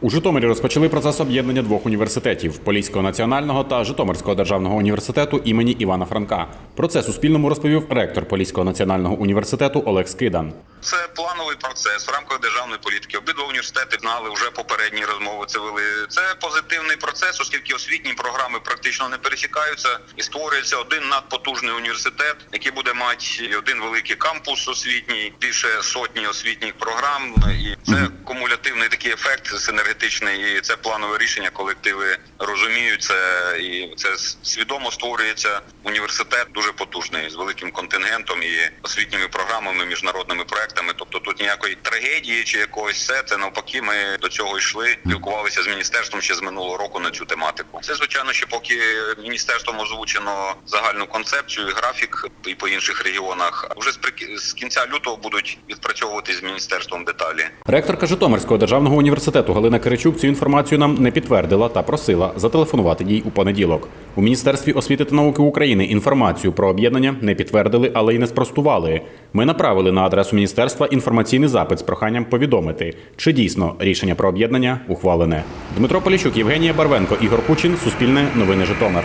У Житомирі розпочали процес об'єднання двох університетів Поліського національного та Житомирського державного університету імені Івана Франка. Про це Суспільному розповів ректор Поліського національного університету Олег Скидан. Це плановий процес в рамках державної політики. Обидва університети знали вже попередні розмови. Це вели. Це позитивний процес, оскільки освітні програми практично не пересікаються, і створюється один надпотужний університет, який буде мати один великий кампус освітній, більше сотні освітніх програм. І це кумулятивний такий ефект синергетичний. І це планове рішення. Колективи розуміють це, і це свідомо створюється університет дуже потужний з великим контингентом і освітніми програмами, міжнародними проектами. Тобто тут ніякої трагедії чи якогось все. Це навпаки, ми до цього йшли, спілкувалися з міністерством ще з минулого року на цю тематику. Це звичайно, ще поки міністерством озвучено загальну концепцію, графік і по інших регіонах. Вже з з кінця лютого будуть відпрацьовувати з міністерством деталі. Ректорка Житомирського державного університету Галина Киричук цю інформацію нам не підтвердила та просила зателефонувати їй у понеділок. У міністерстві освіти та науки України інформацію про об'єднання не підтвердили, але й не спростували. Ми направили на адресу міністерства інформаційний запит з проханням повідомити, чи дійсно рішення про об'єднання ухвалене. Дмитро Поліщук, Євгенія Барвенко, Ігор Кучин, Суспільне новини Житомир.